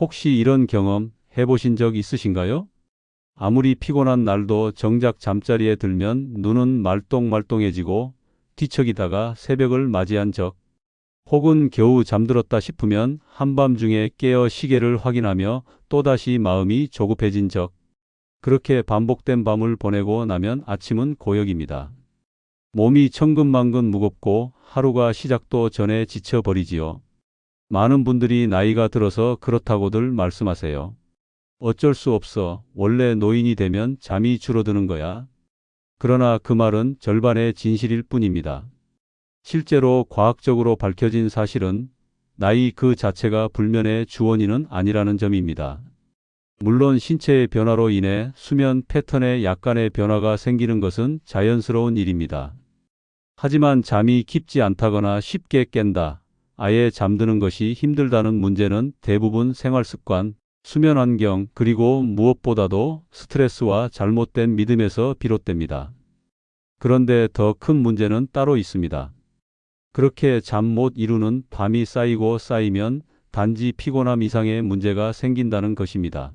혹시 이런 경험 해보신 적 있으신가요? 아무리 피곤한 날도 정작 잠자리에 들면 눈은 말똥말똥해지고 뒤척이다가 새벽을 맞이한 적, 혹은 겨우 잠들었다 싶으면 한밤중에 깨어 시계를 확인하며 또다시 마음이 조급해진 적, 그렇게 반복된 밤을 보내고 나면 아침은 고역입니다. 몸이 천근만근 무겁고 하루가 시작도 전에 지쳐버리지요. 많은 분들이 나이가 들어서 그렇다고들 말씀하세요. 어쩔 수 없어. 원래 노인이 되면 잠이 줄어드는 거야. 그러나 그 말은 절반의 진실일 뿐입니다. 실제로 과학적으로 밝혀진 사실은 나이 그 자체가 불면의 주원인은 아니라는 점입니다. 물론 신체의 변화로 인해 수면 패턴에 약간의 변화가 생기는 것은 자연스러운 일입니다. 하지만 잠이 깊지 않다거나 쉽게 깬다, 아예 잠드는 것이 힘들다는 문제는 대부분 생활 습관, 수면 환경, 그리고 무엇보다도 스트레스와 잘못된 믿음에서 비롯됩니다. 그런데 더 큰 문제는 따로 있습니다. 그렇게 잠 못 이루는 밤이 쌓이고 쌓이면 단지 피곤함 이상의 문제가 생긴다는 것입니다.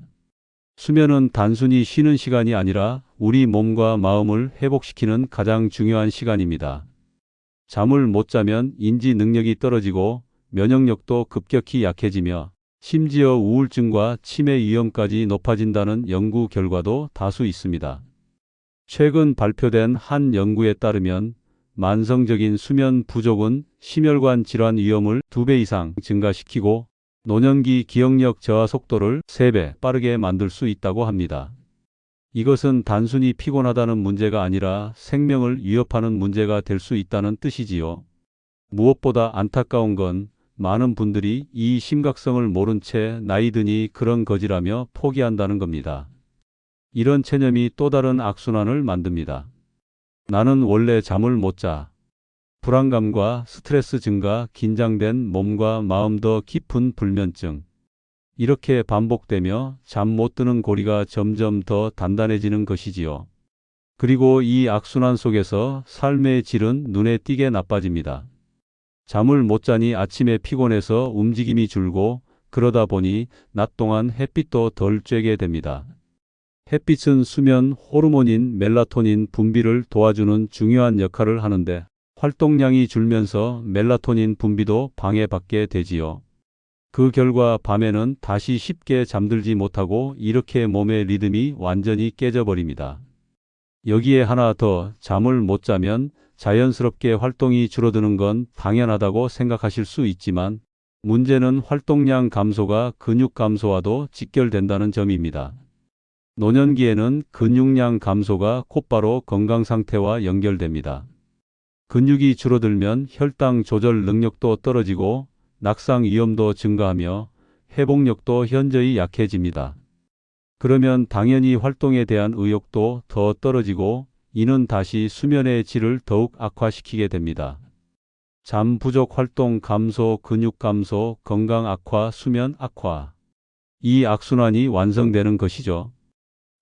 수면은 단순히 쉬는 시간이 아니라 우리 몸과 마음을 회복시키는 가장 중요한 시간입니다. 잠을 못 자면 인지 능력이 떨어지고 면역력도 급격히 약해지며 심지어 우울증과 치매 위험까지 높아진다는 연구 결과도 다수 있습니다. 최근 발표된 한 연구에 따르면 만성적인 수면 부족은 심혈관 질환 위험을 2배 이상 증가시키고 노년기 기억력 저하 속도를 3배 빠르게 만들 수 있다고 합니다. 이것은 단순히 피곤하다는 문제가 아니라 생명을 위협하는 문제가 될 수 있다는 뜻이지요. 무엇보다 안타까운 건 많은 분들이 이 심각성을 모른 채 나이 드니 그런 거지라며 포기한다는 겁니다. 이런 체념이 또 다른 악순환을 만듭니다. 나는 원래 잠을 못 자. 불안감과 스트레스 증가, 긴장된 몸과 마음 더 깊은 불면증. 이렇게 반복되며 잠 못 드는 고리가 점점 더 단단해지는 것이지요. 그리고 이 악순환 속에서 삶의 질은 눈에 띄게 나빠집니다. 잠을 못 자니 아침에 피곤해서 움직임이 줄고 그러다 보니 낮 동안 햇빛도 덜 쬐게 됩니다. 햇빛은 수면 호르몬인 멜라토닌 분비를 도와주는 중요한 역할을 하는데 활동량이 줄면서 멜라토닌 분비도 방해받게 되지요. 그 결과 밤에는 다시 쉽게 잠들지 못하고 이렇게 몸의 리듬이 완전히 깨져버립니다. 여기에 하나 더 잠을 못 자면 자연스럽게 활동이 줄어드는 건 당연하다고 생각하실 수 있지만 문제는 활동량 감소가 근육 감소와도 직결된다는 점입니다. 노년기에는 근육량 감소가 곧바로 건강 상태와 연결됩니다. 근육이 줄어들면 혈당 조절 능력도 떨어지고 낙상 위험도 증가하며 회복력도 현저히 약해집니다. 그러면 당연히 활동에 대한 의욕도 더 떨어지고 이는 다시 수면의 질을 더욱 악화시키게 됩니다. 잠 부족 활동 감소, 근육 감소, 건강 악화, 수면 악화. 이 악순환이 완성되는 것이죠.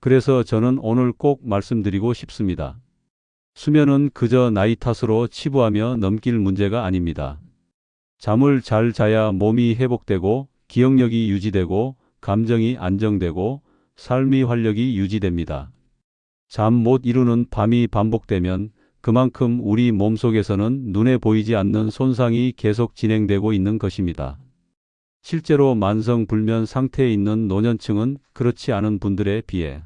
그래서 저는 오늘 꼭 말씀드리고 싶습니다. 수면은 그저 나이 탓으로 치부하며 넘길 문제가 아닙니다. 잠을 잘 자야 몸이 회복되고 기억력이 유지되고 감정이 안정되고 삶의 활력이 유지됩니다. 잠 못 이루는 밤이 반복되면 그만큼 우리 몸속에서는 눈에 보이지 않는 손상이 계속 진행되고 있는 것입니다. 실제로 만성 불면 상태에 있는 노년층은 그렇지 않은 분들에 비해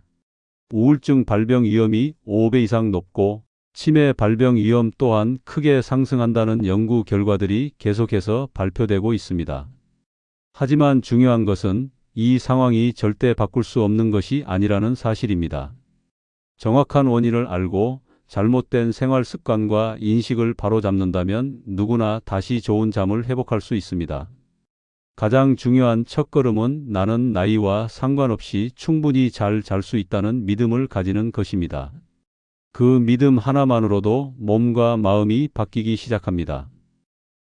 우울증 발병 위험이 5배 이상 높고 치매 발병 위험 또한 크게 상승한다는 연구 결과들이 계속해서 발표되고 있습니다. 하지만 중요한 것은 이 상황이 절대 바꿀 수 없는 것이 아니라는 사실입니다. 정확한 원인을 알고 잘못된 생활 습관과 인식을 바로잡는다면 누구나 다시 좋은 잠을 회복할 수 있습니다. 가장 중요한 첫걸음은 나는 나이와 상관없이 충분히 잘 잘 수 있다는 믿음을 가지는 것입니다. 그 믿음 하나만으로도 몸과 마음이 바뀌기 시작합니다.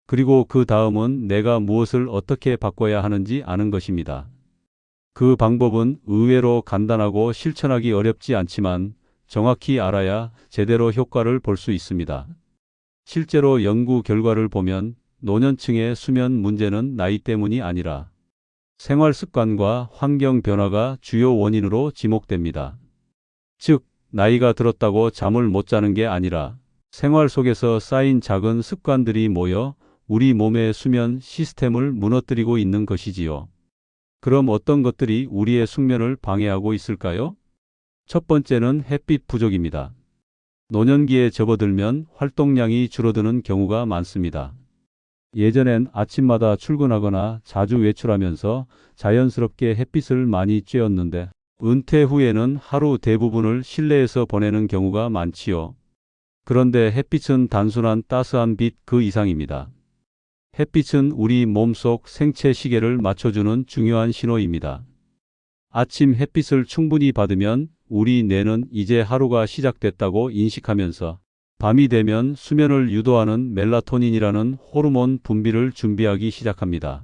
그리고 그 다음은 내가 무엇을 어떻게 바꿔야 하는지 아는 것입니다. 그 방법은 의외로 간단하고 실천하기 어렵지 않지만 정확히 알아야 제대로 효과를 볼 수 있습니다. 실제로 연구 결과를 보면 노년층의 수면 문제는 나이 때문이 아니라 생활 습관과 환경 변화가 주요 원인으로 지목됩니다. 즉, 나이가 들었다고 잠을 못 자는 게 아니라 생활 속에서 쌓인 작은 습관들이 모여 우리 몸의 수면 시스템을 무너뜨리고 있는 것이지요. 그럼 어떤 것들이 우리의 숙면을 방해하고 있을까요? 첫 번째는 햇빛 부족입니다. 노년기에 접어들면 활동량이 줄어드는 경우가 많습니다. 예전엔 아침마다 출근하거나 자주 외출하면서 자연스럽게 햇빛을 많이 쬐었는데 은퇴 후에는 하루 대부분을 실내에서 보내는 경우가 많지요. 그런데 햇빛은 단순한 따스한 빛 그 이상입니다. 햇빛은 우리 몸속 생체 시계를 맞춰주는 중요한 신호입니다. 아침 햇빛을 충분히 받으면 우리 뇌는 이제 하루가 시작됐다고 인식하면서 밤이 되면 수면을 유도하는 멜라토닌이라는 호르몬 분비를 준비하기 시작합니다.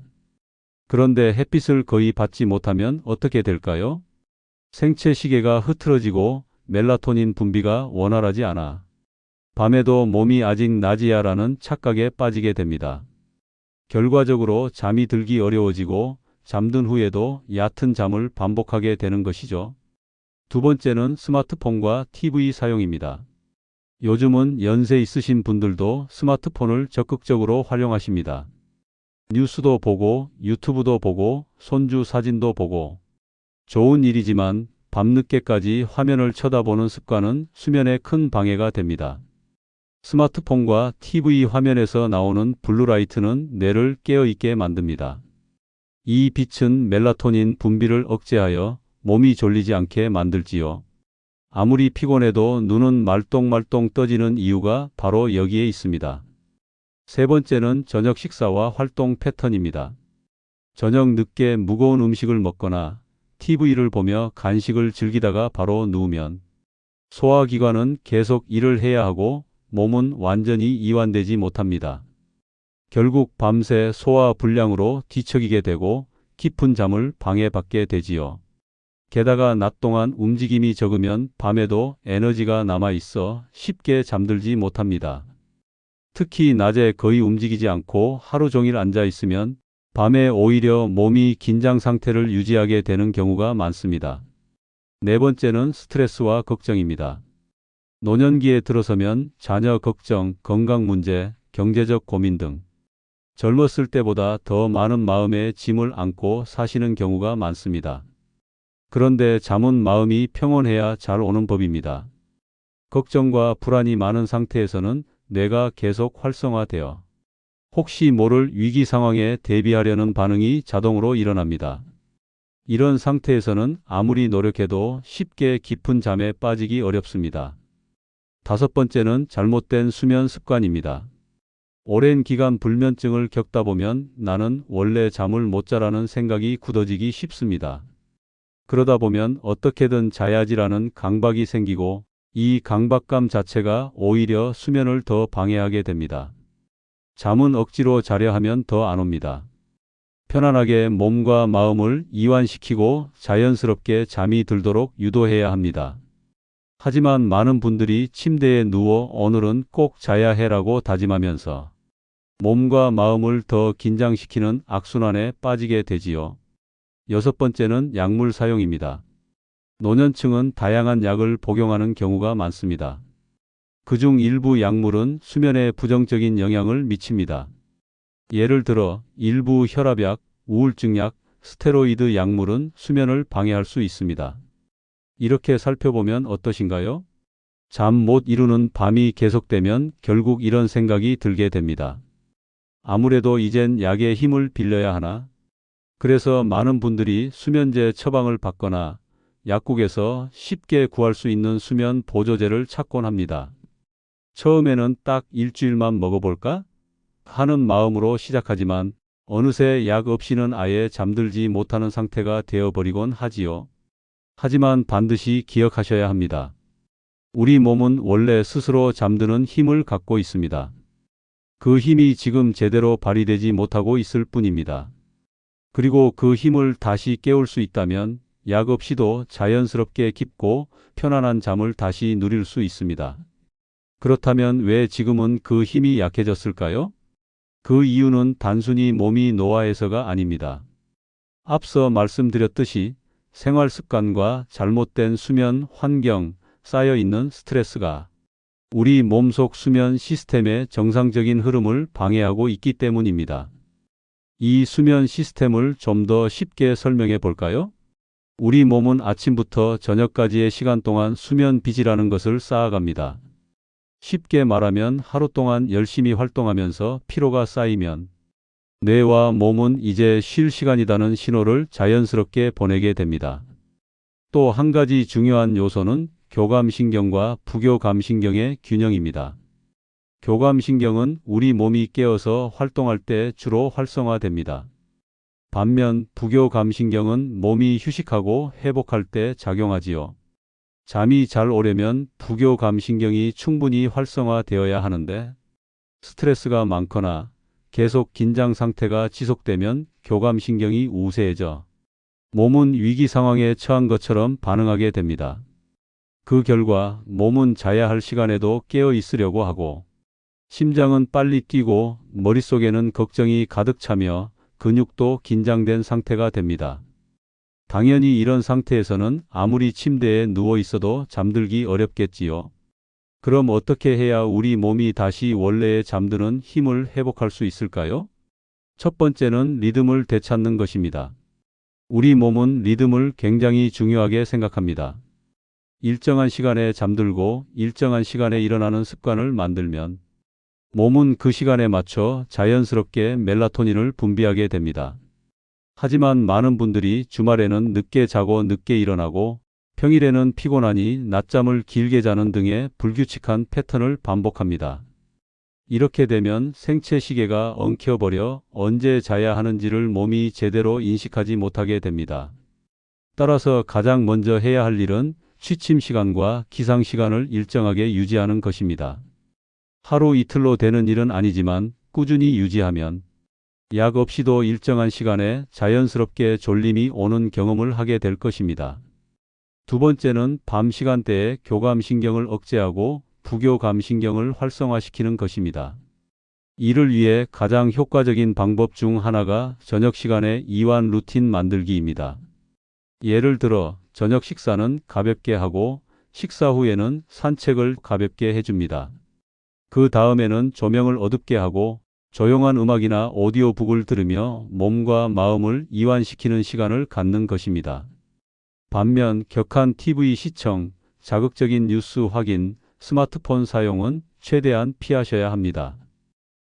그런데 햇빛을 거의 받지 못하면 어떻게 될까요? 생체 시계가 흐트러지고 멜라토닌 분비가 원활하지 않아 밤에도 몸이 아직 낮이야라는 착각에 빠지게 됩니다. 결과적으로 잠이 들기 어려워지고 잠든 후에도 얕은 잠을 반복하게 되는 것이죠. 두 번째는 스마트폰과 TV 사용입니다. 요즘은 연세 있으신 분들도 스마트폰을 적극적으로 활용하십니다. 뉴스도 보고 유튜브도 보고 손주 사진도 보고 좋은 일이지만 밤늦게까지 화면을 쳐다보는 습관은 수면에 큰 방해가 됩니다. 스마트폰과 TV 화면에서 나오는 블루라이트는 뇌를 깨어있게 만듭니다. 이 빛은 멜라토닌 분비를 억제하여 몸이 졸리지 않게 만들지요. 아무리 피곤해도 눈은 말똥말똥 떠지는 이유가 바로 여기에 있습니다. 세 번째는 저녁 식사와 활동 패턴입니다. 저녁 늦게 무거운 음식을 먹거나 TV를 보며 간식을 즐기다가 바로 누우면 소화기관은 계속 일을 해야 하고 몸은 완전히 이완되지 못합니다. 결국 밤새 소화 불량으로 뒤척이게 되고 깊은 잠을 방해받게 되지요. 게다가 낮 동안 움직임이 적으면 밤에도 에너지가 남아 있어 쉽게 잠들지 못합니다. 특히 낮에 거의 움직이지 않고 하루 종일 앉아 있으면 밤에 오히려 몸이 긴장 상태를 유지하게 되는 경우가 많습니다. 네 번째는 스트레스와 걱정입니다. 노년기에 들어서면 자녀 걱정, 건강 문제, 경제적 고민 등 젊었을 때보다 더 많은 마음의 짐을 안고 사시는 경우가 많습니다. 그런데 잠은 마음이 평온해야 잘 오는 법입니다. 걱정과 불안이 많은 상태에서는 뇌가 계속 활성화되어 혹시 모를 위기 상황에 대비하려는 반응이 자동으로 일어납니다. 이런 상태에서는 아무리 노력해도 쉽게 깊은 잠에 빠지기 어렵습니다. 다섯 번째는 잘못된 수면 습관입니다. 오랜 기간 불면증을 겪다 보면 나는 원래 잠을 못 자라는 생각이 굳어지기 쉽습니다. 그러다 보면 어떻게든 자야지라는 강박이 생기고 이 강박감 자체가 오히려 수면을 더 방해하게 됩니다. 잠은 억지로 자려 하면 더 안 옵니다. 편안하게 몸과 마음을 이완시키고 자연스럽게 잠이 들도록 유도해야 합니다. 하지만 많은 분들이 침대에 누워 오늘은 꼭 자야 해라고 다짐하면서 몸과 마음을 더 긴장시키는 악순환에 빠지게 되지요. 여섯 번째는 약물 사용입니다. 노년층은 다양한 약을 복용하는 경우가 많습니다. 그중 일부 약물은 수면에 부정적인 영향을 미칩니다. 예를 들어 일부 혈압약, 우울증약, 스테로이드 약물은 수면을 방해할 수 있습니다. 이렇게 살펴보면 어떠신가요? 잠 못 이루는 밤이 계속되면 결국 이런 생각이 들게 됩니다. 아무래도 이젠 약의 힘을 빌려야 하나? 그래서 많은 분들이 수면제 처방을 받거나 약국에서 쉽게 구할 수 있는 수면 보조제를 찾곤 합니다. 처음에는 딱 일주일만 먹어볼까? 하는 마음으로 시작하지만 어느새 약 없이는 아예 잠들지 못하는 상태가 되어버리곤 하지요. 하지만 반드시 기억하셔야 합니다. 우리 몸은 원래 스스로 잠드는 힘을 갖고 있습니다. 그 힘이 지금 제대로 발휘되지 못하고 있을 뿐입니다. 그리고 그 힘을 다시 깨울 수 있다면 약 없이도 자연스럽게 깊고 편안한 잠을 다시 누릴 수 있습니다. 그렇다면 왜 지금은 그 힘이 약해졌을까요? 그 이유는 단순히 몸이 노화해서가 아닙니다. 앞서 말씀드렸듯이 생활 습관과 잘못된 수면 환경, 쌓여 있는 스트레스가 우리 몸속 수면 시스템의 정상적인 흐름을 방해하고 있기 때문입니다. 이 수면 시스템을 좀 더 쉽게 설명해 볼까요? 우리 몸은 아침부터 저녁까지의 시간 동안 수면 빚이라는 것을 쌓아갑니다. 쉽게 말하면 하루 동안 열심히 활동하면서 피로가 쌓이면 뇌와 몸은 이제 쉴 시간이다는 신호를 자연스럽게 보내게 됩니다. 또 한 가지 중요한 요소는 교감신경과 부교감신경의 균형입니다. 교감신경은 우리 몸이 깨어서 활동할 때 주로 활성화됩니다. 반면 부교감신경은 몸이 휴식하고 회복할 때 작용하지요. 잠이 잘 오려면 부교감신경이 충분히 활성화되어야 하는데 스트레스가 많거나 계속 긴장 상태가 지속되면 교감신경이 우세해져 몸은 위기 상황에 처한 것처럼 반응하게 됩니다. 그 결과 몸은 자야 할 시간에도 깨어 있으려고 하고 심장은 빨리 뛰고 머릿속에는 걱정이 가득 차며 근육도 긴장된 상태가 됩니다. 당연히 이런 상태에서는 아무리 침대에 누워 있어도 잠들기 어렵겠지요. 그럼 어떻게 해야 우리 몸이 다시 원래의 잠드는 힘을 회복할 수 있을까요? 첫 번째는 리듬을 되찾는 것입니다. 우리 몸은 리듬을 굉장히 중요하게 생각합니다. 일정한 시간에 잠들고 일정한 시간에 일어나는 습관을 만들면 몸은 그 시간에 맞춰 자연스럽게 멜라토닌을 분비하게 됩니다. 하지만 많은 분들이 주말에는 늦게 자고 늦게 일어나고 평일에는 피곤하니 낮잠을 길게 자는 등의 불규칙한 패턴을 반복합니다. 이렇게 되면 생체 시계가 엉켜버려 언제 자야 하는지를 몸이 제대로 인식하지 못하게 됩니다. 따라서 가장 먼저 해야 할 일은 취침 시간과 기상 시간을 일정하게 유지하는 것입니다. 하루 이틀로 되는 일은 아니지만 꾸준히 유지하면 약 없이도 일정한 시간에 자연스럽게 졸림이 오는 경험을 하게 될 것입니다. 두 번째는 밤 시간대에 교감신경을 억제하고 부교감신경을 활성화시키는 것입니다. 이를 위해 가장 효과적인 방법 중 하나가 저녁 시간에 이완 루틴 만들기입니다. 예를 들어 저녁 식사는 가볍게 하고 식사 후에는 산책을 가볍게 해줍니다. 그 다음에는 조명을 어둡게 하고 조용한 음악이나 오디오북을 들으며 몸과 마음을 이완시키는 시간을 갖는 것입니다. 반면 격한 TV 시청, 자극적인 뉴스 확인, 스마트폰 사용은 최대한 피하셔야 합니다.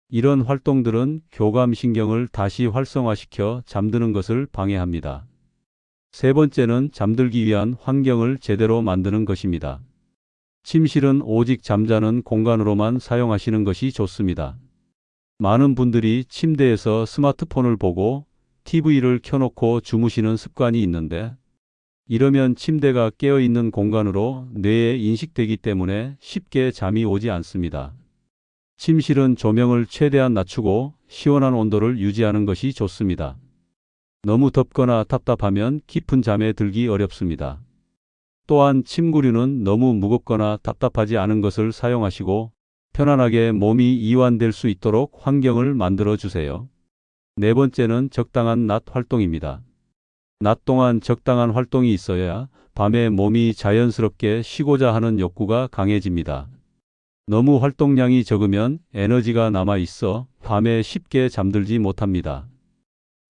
이런 활동들은 교감신경을 다시 활성화시켜 잠드는 것을 방해합니다. 세 번째는 잠들기 위한 환경을 제대로 만드는 것입니다. 침실은 오직 잠자는 공간으로만 사용하시는 것이 좋습니다. 많은 분들이 침대에서 스마트폰을 보고 TV를 켜놓고 주무시는 습관이 있는데 이러면 침대가 깨어있는 공간으로 뇌에 인식되기 때문에 쉽게 잠이 오지 않습니다. 침실은 조명을 최대한 낮추고 시원한 온도를 유지하는 것이 좋습니다. 너무 덥거나 답답하면 깊은 잠에 들기 어렵습니다. 또한 침구류는 너무 무겁거나 답답하지 않은 것을 사용하시고 편안하게 몸이 이완될 수 있도록 환경을 만들어 주세요. 네 번째는 적당한 낮 활동입니다. 낮 동안 적당한 활동이 있어야 밤에 몸이 자연스럽게 쉬고자 하는 욕구가 강해집니다. 너무 활동량이 적으면 에너지가 남아 있어 밤에 쉽게 잠들지 못합니다.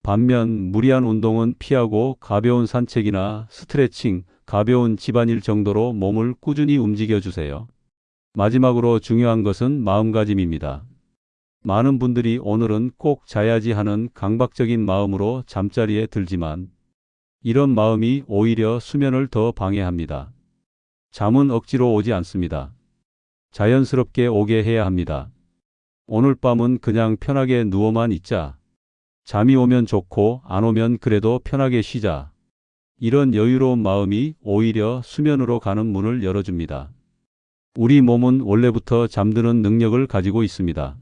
반면 무리한 운동은 피하고 가벼운 산책이나 스트레칭, 가벼운 집안일 정도로 몸을 꾸준히 움직여 주세요. 마지막으로 중요한 것은 마음가짐입니다. 많은 분들이 오늘은 꼭 자야지 하는 강박적인 마음으로 잠자리에 들지만 이런 마음이 오히려 수면을 더 방해합니다. 잠은 억지로 오지 않습니다. 자연스럽게 오게 해야 합니다. 오늘 밤은 그냥 편하게 누워만 있자. 잠이 오면 좋고 안 오면 그래도 편하게 쉬자. 이런 여유로운 마음이 오히려 수면으로 가는 문을 열어줍니다. 우리 몸은 원래부터 잠드는 능력을 가지고 있습니다.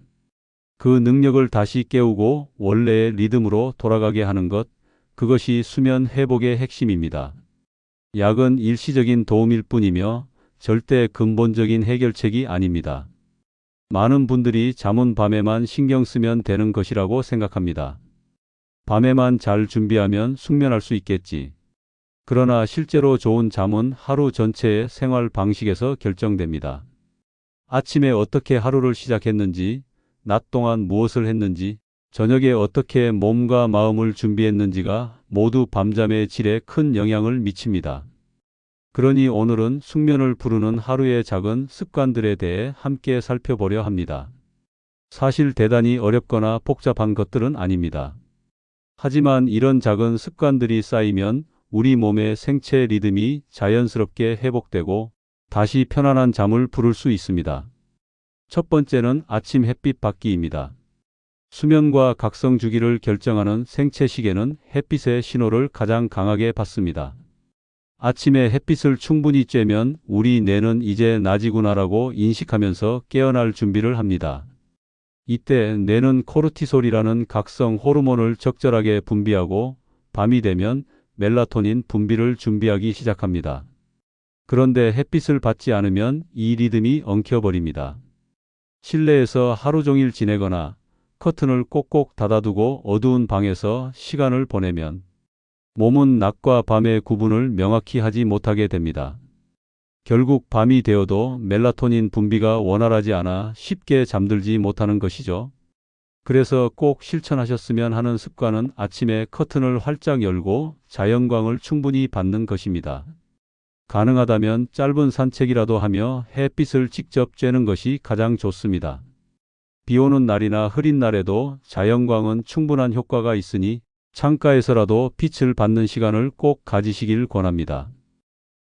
그 능력을 다시 깨우고 원래의 리듬으로 돌아가게 하는 것, 그것이 수면 회복의 핵심입니다. 약은 일시적인 도움일 뿐이며 절대 근본적인 해결책이 아닙니다. 많은 분들이 잠은 밤에만 신경 쓰면 되는 것이라고 생각합니다. 밤에만 잘 준비하면 숙면할 수 있겠지. 그러나 실제로 좋은 잠은 하루 전체의 생활 방식에서 결정됩니다. 아침에 어떻게 하루를 시작했는지, 낮 동안 무엇을 했는지, 저녁에 어떻게 몸과 마음을 준비했는지가 모두 밤잠의 질에 큰 영향을 미칩니다. 그러니 오늘은 숙면을 부르는 하루의 작은 습관들에 대해 함께 살펴보려 합니다. 사실 대단히 어렵거나 복잡한 것들은 아닙니다. 하지만 이런 작은 습관들이 쌓이면 우리 몸의 생체 리듬이 자연스럽게 회복되고 다시 편안한 잠을 부를 수 있습니다. 첫 번째는 아침 햇빛 받기입니다. 수면과 각성 주기를 결정하는 생체 시계는 햇빛의 신호를 가장 강하게 받습니다. 아침에 햇빛을 충분히 쬐면 우리 뇌는 이제 낮이구나라고 인식하면서 깨어날 준비를 합니다. 이때 뇌는 코르티솔이라는 각성 호르몬을 적절하게 분비하고 밤이 되면 멜라토닌 분비를 준비하기 시작합니다. 그런데 햇빛을 받지 않으면 이 리듬이 엉켜버립니다. 실내에서 하루 종일 지내거나 커튼을 꼭꼭 닫아두고 어두운 방에서 시간을 보내면 몸은 낮과 밤의 구분을 명확히 하지 못하게 됩니다. 결국 밤이 되어도 멜라토닌 분비가 원활하지 않아 쉽게 잠들지 못하는 것이죠. 그래서 꼭 실천하셨으면 하는 습관은 아침에 커튼을 활짝 열고 자연광을 충분히 받는 것입니다. 가능하다면 짧은 산책이라도 하며 햇빛을 직접 쬐는 것이 가장 좋습니다. 비 오는 날이나 흐린 날에도 자연광은 충분한 효과가 있으니 창가에서라도 빛을 받는 시간을 꼭 가지시길 권합니다.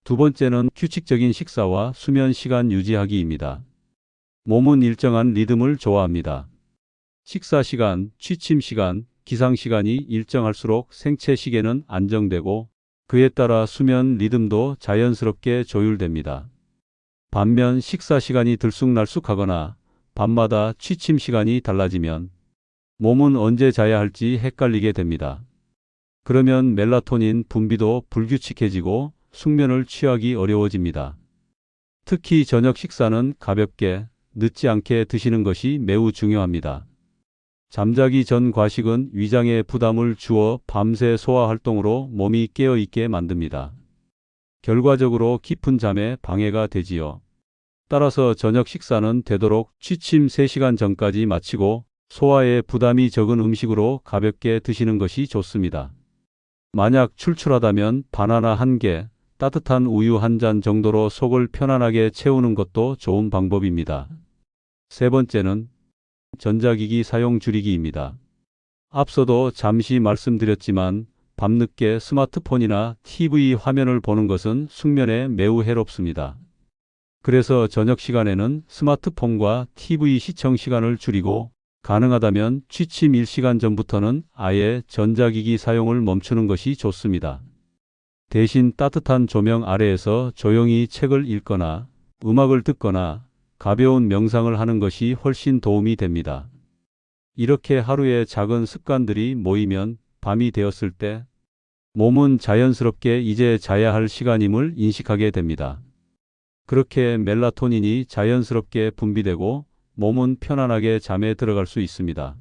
두 번째는 규칙적인 식사와 수면 시간 유지하기입니다. 몸은 일정한 리듬을 좋아합니다. 식사 시간, 취침 시간, 기상 시간이 일정할수록 생체 시계는 안정되고 그에 따라 수면 리듬도 자연스럽게 조율됩니다. 반면 식사 시간이 들쑥날쑥하거나 밤마다 취침 시간이 달라지면 몸은 언제 자야 할지 헷갈리게 됩니다. 그러면 멜라토닌 분비도 불규칙해지고 숙면을 취하기 어려워집니다. 특히 저녁 식사는 가볍게, 늦지 않게 드시는 것이 매우 중요합니다. 잠자기 전 과식은 위장에 부담을 주어 밤새 소화 활동으로 몸이 깨어 있게 만듭니다. 결과적으로 깊은 잠에 방해가 되지요. 따라서 저녁 식사는 되도록 취침 3시간 전까지 마치고 소화에 부담이 적은 음식으로 가볍게 드시는 것이 좋습니다. 만약 출출하다면 바나나 한 개, 따뜻한 우유 한 잔 정도로 속을 편안하게 채우는 것도 좋은 방법입니다. 세 번째는 전자기기 사용 줄이기입니다. 앞서도 잠시 말씀드렸지만 밤늦게 스마트폰이나 TV 화면을 보는 것은 숙면에 매우 해롭습니다. 그래서 저녁 시간에는 스마트폰과 TV 시청 시간을 줄이고 가능하다면 취침 1시간 전부터는 아예 전자기기 사용을 멈추는 것이 좋습니다. 대신 따뜻한 조명 아래에서 조용히 책을 읽거나 음악을 듣거나 가벼운 명상을 하는 것이 훨씬 도움이 됩니다. 이렇게 하루의 작은 습관들이 모이면 밤이 되었을 때 몸은 자연스럽게 이제 자야 할 시간임을 인식하게 됩니다. 그렇게 멜라토닌이 자연스럽게 분비되고 몸은 편안하게 잠에 들어갈 수 있습니다.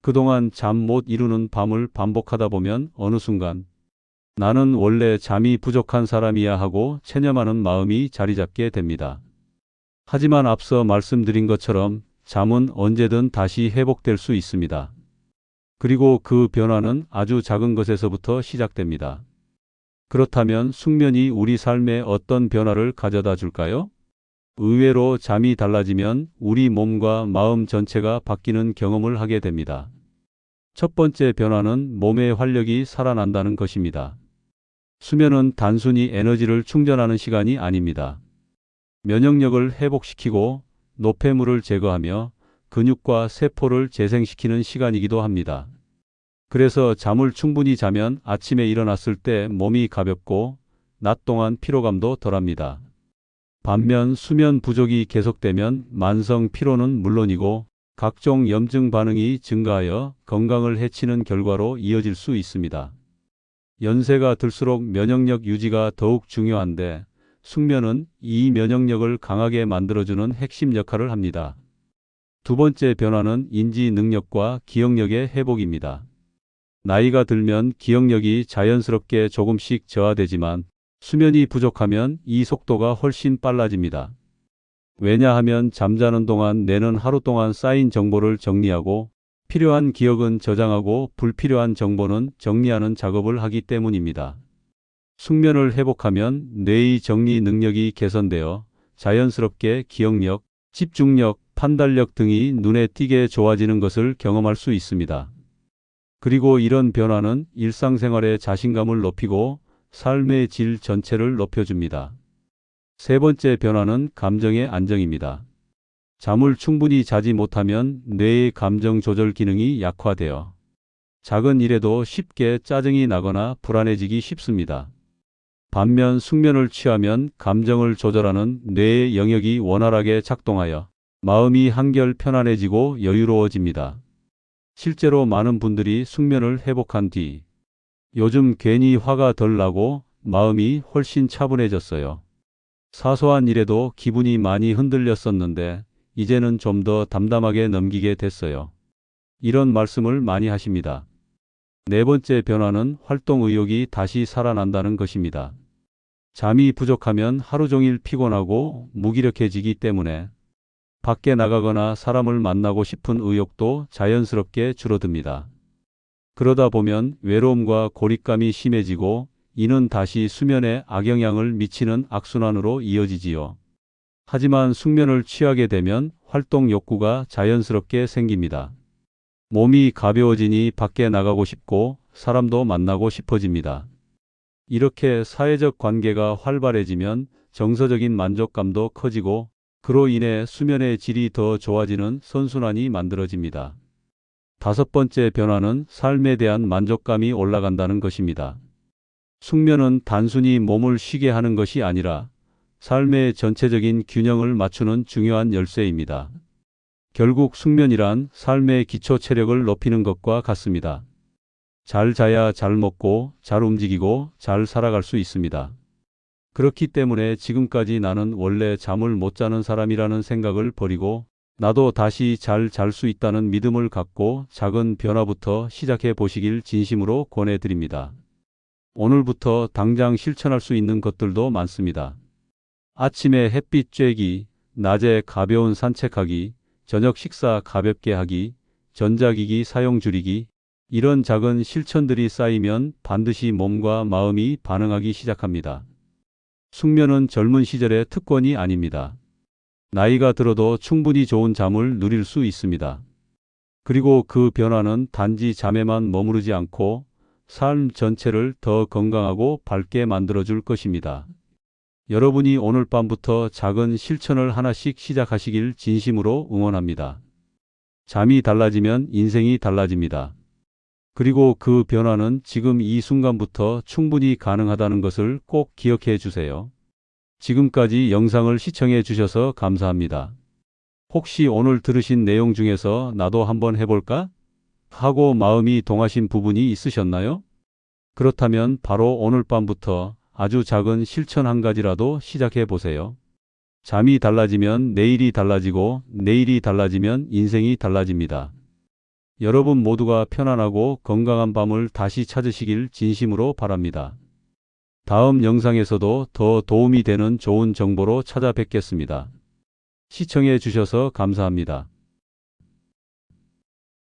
그동안 잠 못 이루는 밤을 반복하다 보면 어느 순간 나는 원래 잠이 부족한 사람이야 하고 체념하는 마음이 자리 잡게 됩니다. 하지만 앞서 말씀드린 것처럼 잠은 언제든 다시 회복될 수 있습니다. 그리고 그 변화는 아주 작은 것에서부터 시작됩니다. 그렇다면 숙면이 우리 삶에 어떤 변화를 가져다 줄까요? 의외로 잠이 달라지면 우리 몸과 마음 전체가 바뀌는 경험을 하게 됩니다. 첫 번째 변화는 몸의 활력이 살아난다는 것입니다. 수면은 단순히 에너지를 충전하는 시간이 아닙니다. 면역력을 회복시키고 노폐물을 제거하며 근육과 세포를 재생시키는 시간이기도 합니다. 그래서 잠을 충분히 자면 아침에 일어났을 때 몸이 가볍고 낮 동안 피로감도 덜합니다. 반면 수면 부족이 계속되면 만성 피로는 물론이고 각종 염증 반응이 증가하여 건강을 해치는 결과로 이어질 수 있습니다. 연세가 들수록 면역력 유지가 더욱 중요한데 숙면은 이 면역력을 강하게 만들어주는 핵심 역할을 합니다. 두 번째 변화는 인지 능력과 기억력의 회복입니다. 나이가 들면 기억력이 자연스럽게 조금씩 저하되지만 수면이 부족하면 이 속도가 훨씬 빨라집니다. 왜냐하면 잠자는 동안 뇌는 하루 동안 쌓인 정보를 정리하고 필요한 기억은 저장하고 불필요한 정보는 정리하는 작업을 하기 때문입니다. 숙면을 회복하면 뇌의 정리 능력이 개선되어 자연스럽게 기억력, 집중력, 판단력 등이 눈에 띄게 좋아지는 것을 경험할 수 있습니다. 그리고 이런 변화는 일상생활의 자신감을 높이고 삶의 질 전체를 높여줍니다. 세 번째 변화는 감정의 안정입니다. 잠을 충분히 자지 못하면 뇌의 감정 조절 기능이 약화되어 작은 일에도 쉽게 짜증이 나거나 불안해지기 쉽습니다. 반면 숙면을 취하면 감정을 조절하는 뇌의 영역이 원활하게 작동하여 마음이 한결 편안해지고 여유로워집니다. 실제로 많은 분들이 숙면을 회복한 뒤 요즘 괜히 화가 덜 나고 마음이 훨씬 차분해졌어요. 사소한 일에도 기분이 많이 흔들렸었는데 이제는 좀 더 담담하게 넘기게 됐어요. 이런 말씀을 많이 하십니다. 네 번째 변화는 활동 의욕이 다시 살아난다는 것입니다. 잠이 부족하면 하루 종일 피곤하고 무기력해지기 때문에 밖에 나가거나 사람을 만나고 싶은 의욕도 자연스럽게 줄어듭니다. 그러다 보면 외로움과 고립감이 심해지고 이는 다시 수면에 악영향을 미치는 악순환으로 이어지지요. 하지만 숙면을 취하게 되면 활동 욕구가 자연스럽게 생깁니다. 몸이 가벼워지니 밖에 나가고 싶고 사람도 만나고 싶어집니다. 이렇게 사회적 관계가 활발해지면 정서적인 만족감도 커지고 그로 인해 수면의 질이 더 좋아지는 선순환이 만들어집니다. 다섯 번째 변화는 삶에 대한 만족감이 올라간다는 것입니다. 숙면은 단순히 몸을 쉬게 하는 것이 아니라 삶의 전체적인 균형을 맞추는 중요한 열쇠입니다. 결국 숙면이란 삶의 기초 체력을 높이는 것과 같습니다. 잘 자야 잘 먹고 잘 움직이고 잘 살아갈 수 있습니다. 그렇기 때문에 지금까지 나는 원래 잠을 못 자는 사람이라는 생각을 버리고 나도 다시 잘 잘 수 있다는 믿음을 갖고 작은 변화부터 시작해 보시길 진심으로 권해드립니다. 오늘부터 당장 실천할 수 있는 것들도 많습니다. 아침에 햇빛 쬐기, 낮에 가벼운 산책하기, 저녁 식사 가볍게 하기, 전자기기 사용 줄이기, 이런 작은 실천들이 쌓이면 반드시 몸과 마음이 반응하기 시작합니다. 숙면은 젊은 시절의 특권이 아닙니다. 나이가 들어도 충분히 좋은 잠을 누릴 수 있습니다. 그리고 그 변화는 단지 잠에만 머무르지 않고 삶 전체를 더 건강하고 밝게 만들어줄 것입니다. 여러분이 오늘 밤부터 작은 실천을 하나씩 시작하시길 진심으로 응원합니다. 잠이 달라지면 인생이 달라집니다. 그리고 그 변화는 지금 이 순간부터 충분히 가능하다는 것을 꼭 기억해 주세요. 지금까지 영상을 시청해 주셔서 감사합니다. 혹시 오늘 들으신 내용 중에서 나도 한번 해볼까? 하고 마음이 동하신 부분이 있으셨나요? 그렇다면 바로 오늘 밤부터 아주 작은 실천 한 가지라도 시작해 보세요. 잠이 달라지면 내일이 달라지고 내일이 달라지면 인생이 달라집니다. 여러분 모두가 편안하고 건강한 밤을 다시 찾으시길 진심으로 바랍니다. 다음 영상에서도 더 도움이 되는 좋은 정보로 찾아뵙겠습니다. 시청해 주셔서 감사합니다.